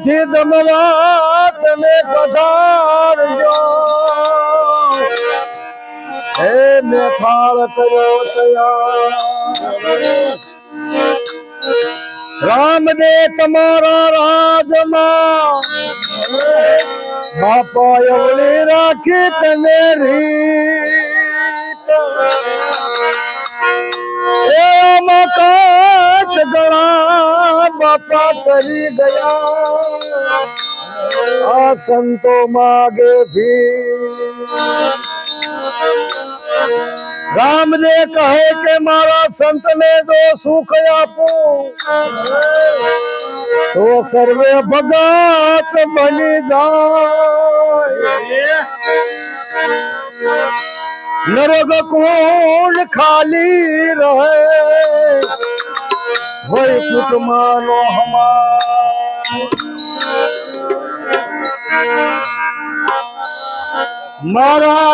થી જમવા તમે પધારજો હે મેં થાળ કર્યો તૈયાર રામ દે તમારા રાજમાં બાપા એવડી રાખી તને રીત એ મકાત ગળા બાપા કરી ગયા. આ સંતો માગે ભી. રામને કહે કે મારા સંતને જો સુખ આપું, તો સર્વે ભગત બની જાય. નરક કુંડ ખાલી રહે. भय कुट मानो हमारा।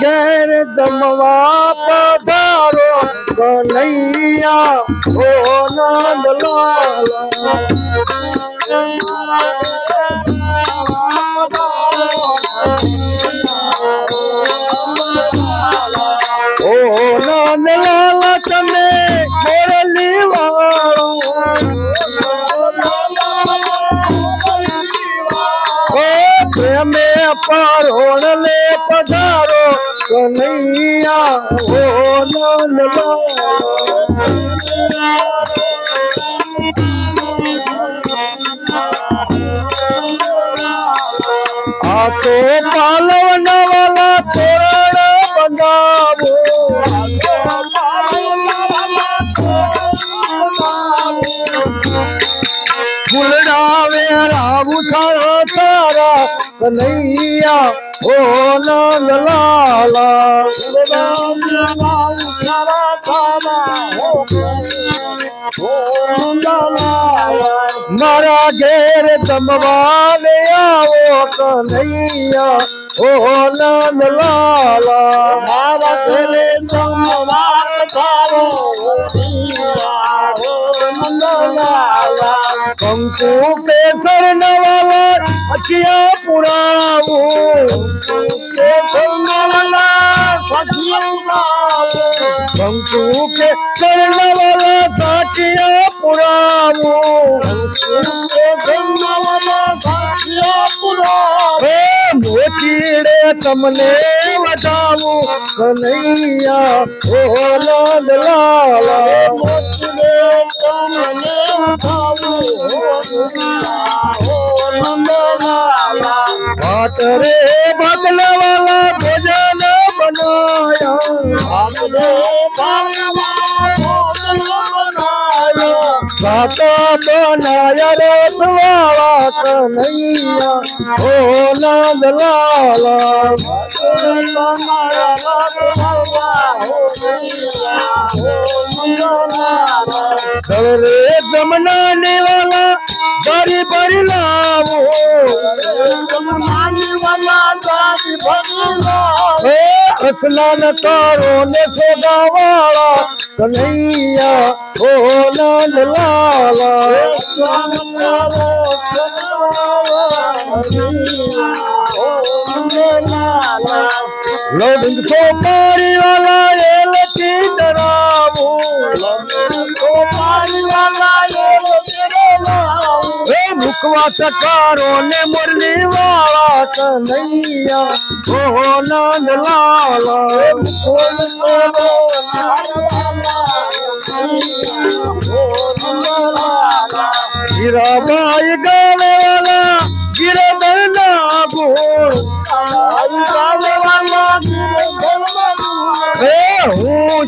गैर जमवा पदारो कन्हैया हो नाम लाला પારોણ લે પધારો કનૈયા ઓ નંદલાલા આ તો પાલવ નવાલા તોરણ બંધાવો ફૂલડાવે રાવું कन्हैया ओ नंद लाला। राम लाल मारा घेर दमवा ले आओ कन्हैया ओ नंद लाला। मारा घेर दमवा ले आओ शंकु बेसर नवाला अखिया पुराओ बेसर नवाला अखिया पुराओ हमको बेसर नवाला, साखिया पुराओ नवाला साखिया ए तमने लगाओ कन्हैया, ओ लाल, लाला। ओ बात रे, बदल वाला भजन बनाया। हमने बाता बनाया रे सुवाला कन्हैया, ओ लाल, लाला। રે જમના નિવાલા બારી બારી લાવો હે સ્નાન કરો ને સોદા વાળા કનૈયા ઓ નંદ લાલા લગ્ન તો મારી વાલા એ લખી ડરાવું લગ્ન તો મારી વાલા એ લખી ડરાવું એ મુકવા ચકારો ને મુરલી વાળા કનૈયા. ઓહો નંદ લાલા હું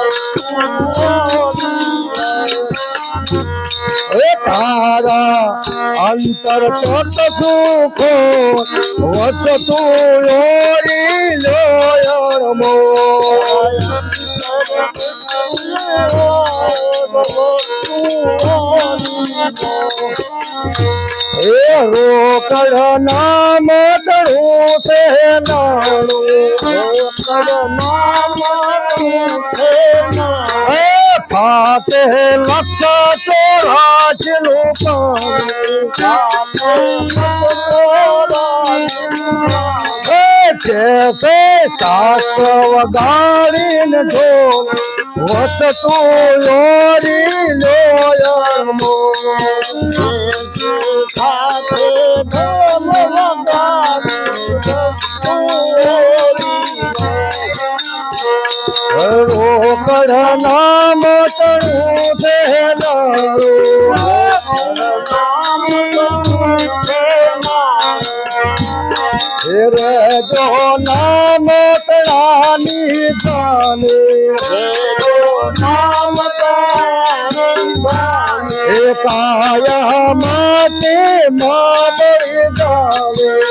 અંતર પોટ સુખો વસતું ઓરી લોયણમો એ રોકડ નામ તણું છે નાણું રોકડ નામ તણું છે નાણું हाथ लखा तो राज जैसे सात वगाड़ी न ढोल वस तो तू योरी लोयर मोर। રોકડ નામ તણું છે રે જો નામ તણાની જાને. નામ કાયા માતે માદરી જાવે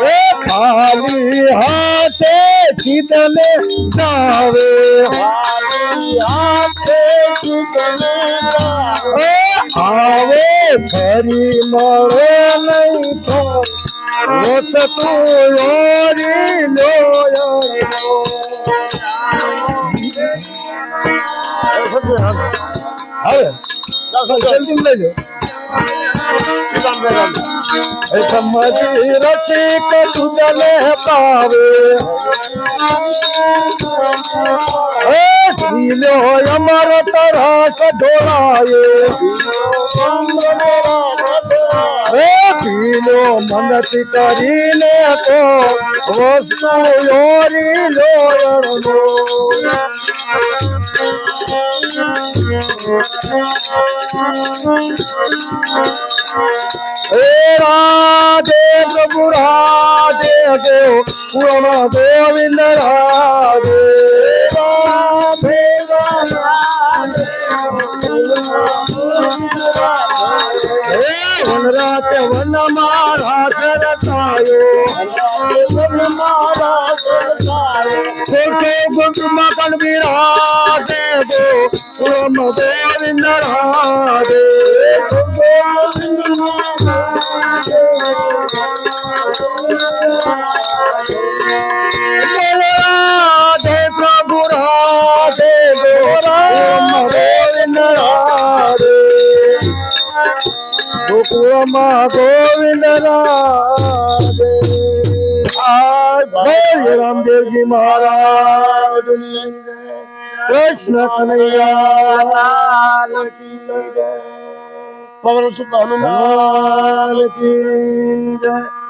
রে খালি হাতে চিতলে যাবে হাতে চিতলে যাবে আবে ভরি মরে নাই তো রস তুরি লোয় रची कटुदल पावे झीलो अमर तरस पीलो मनत करीले तो वस्तु योरी लो हे राधे प्रभु राधे देव पुराणा गोविंद राधे। राधे राधे हे वन रात वन मारा करतायो वन मारा करतायो रतायो गुंड मकन विराधे Como Govind Radhe Govind Radhe Radhe Prabhu Radhe Govind Radhe Gokuram Govind Radhe Hare Ramdev Ji Maharaj Krishna Kanhaiya Lal की जय पवन सुत हनुमान की जय